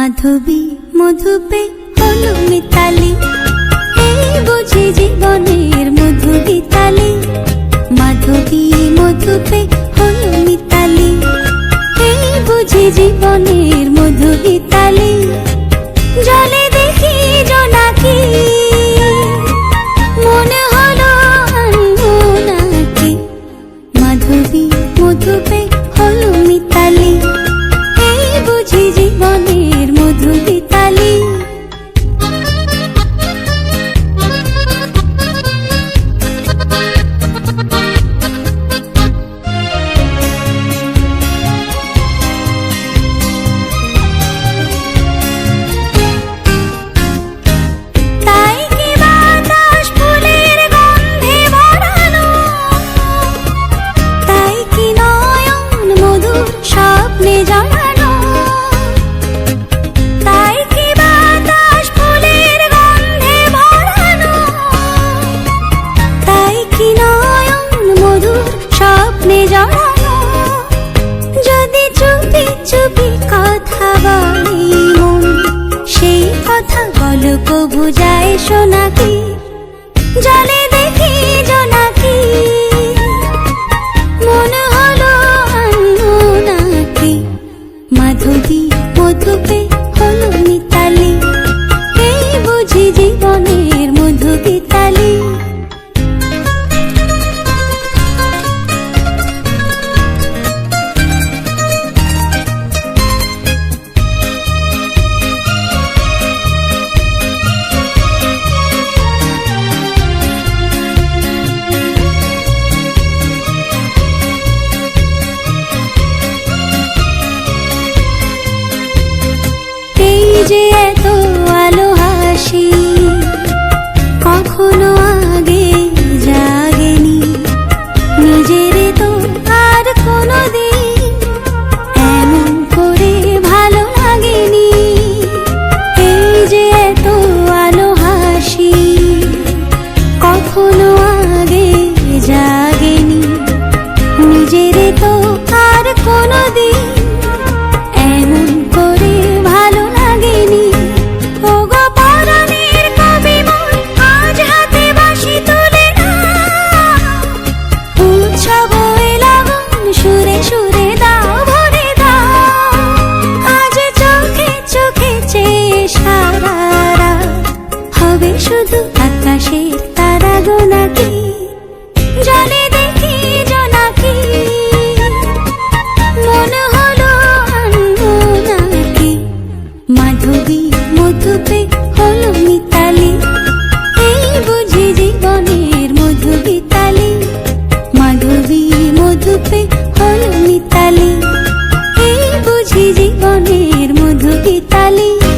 মাধবী মধুপে হলো মিতালি এই বুঝি জীবনের মধু গীতালি মাধবী মধুপে হলো মিতালি এই বুঝি জীবনের মধু গীতালি জলে মনে জড়ানো, যদি চুপি চুপি কথা বলি মন, সেই কথা গল্প বুঝায় শোনা কি জলের যে এক তালি